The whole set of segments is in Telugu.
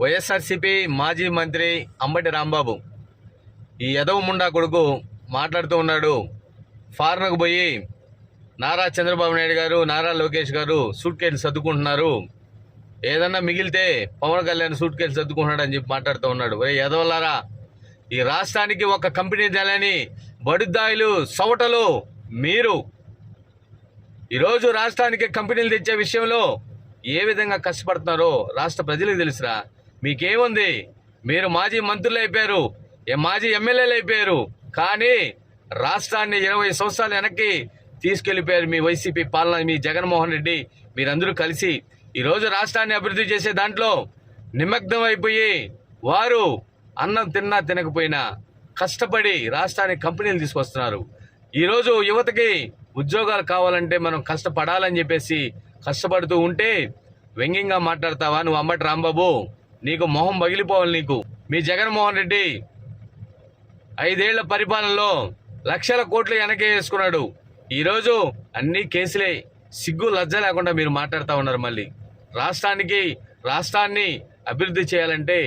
వైఎస్ఆర్సీపీ మాజీ మంత్రి అంబటి రాంబాబు ఈ యదవ ముండా కొడుకు మాట్లాడుతూ ఉన్నాడు. ఫారెన్కు పోయి నారా చంద్రబాబు నాయుడు గారు నారా లోకేష్ గారు సూట్ కేసులు సర్దుకుంటున్నారు. ఏదన్నా మిగిలితే పవన్ కళ్యాణ్ సూట్ కేసులు సర్దుకుంటున్నాడు అని చెప్పి మాట్లాడుతూ ఉన్నాడు. ఒరే యదవలారా ఈ రాష్ట్రానికి ఒక కంపెనీ తెలని బడుద్దాయిలు సవటలు మీరు. ఈరోజు రాష్ట్రానికి కంపెనీలు తెచ్చే విషయంలో ఏ విధంగా కష్టపడుతున్నారో రాష్ట్ర ప్రజలకు తెలుసురా. మీకేముంది? మీరు మాజీ మంత్రులు అయిపోయారు. ఏ మాజీ ఎమ్మెల్యేలు అయిపోయారు. కానీ రాష్ట్రాన్ని ఇరవై సంవత్సరాలు వెనక్కి తీసుకెళ్ళిపోయారు మీ వైసీపీ పాలన మీ జగన్మోహన్ రెడ్డి. మీరందరూ కలిసి ఈరోజు రాష్ట్రాన్ని అభివృద్ధి చేసే దాంట్లో నిమగ్నం అయిపోయి వారు అన్నం తిన్నా తినకపోయినా కష్టపడి రాష్ట్రానికి కంపెనీలు తీసుకొస్తున్నారు. ఈరోజు యువతకి ఉద్యోగాలు కావాలంటే మనం కష్టపడాలని చెప్పేసి కష్టపడుతూ ఉంటే వ్యంగ్యంగా మాట్లాడతావా? నువ్వు అమ్మటి రాంబాబు. నీకు మొహం పగిలిపోవాలి నీకు. మీ జగన్మోహన్ రెడ్డి ఐదేళ్ళ పరిపాలనలో లక్షల కోట్లు వెనకే వేసుకున్నాడు. ఈరోజు అన్ని కేసులే సిగ్గు లజ్జ లేకుండా మీరు మాట్లాడుతూ ఉన్నారు మళ్ళీ. రాష్ట్రానికి రాష్ట్రాన్ని అభివృద్ధి చేయాలంటే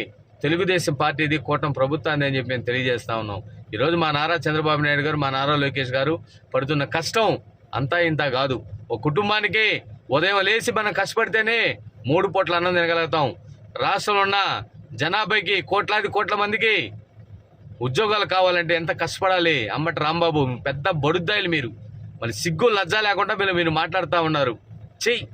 తెలుగుదేశం పార్టీది కూటమి ప్రభుత్వాన్ని అని చెప్పి మేము తెలియజేస్తా ఉన్నాం. ఈరోజు మా నారా చంద్రబాబు నాయుడు గారు మా నారా లోకేష్ గారు పడుతున్న కష్టం అంతా ఇంత కాదు. ఒక కుటుంబానికి ఉదయం లేచి మనం కష్టపడితేనే మూడు పూట్ల అన్నం తినగలుగుతాం. రాష్ట్రంలో ఉన్న జనాభాకి కోట్లాది కోట్ల మందికి ఉద్యోగాలు కావాలంటే ఎంత కష్టపడాలి? అమ్మటి రాంబాబు పెద్ద బడుద్దాయిలు మీరు. మరి సిగ్గు లజ్జ లేకుండా మీరు మీరు మాట్లాడుతూ ఉన్నారు. చెయ్యి.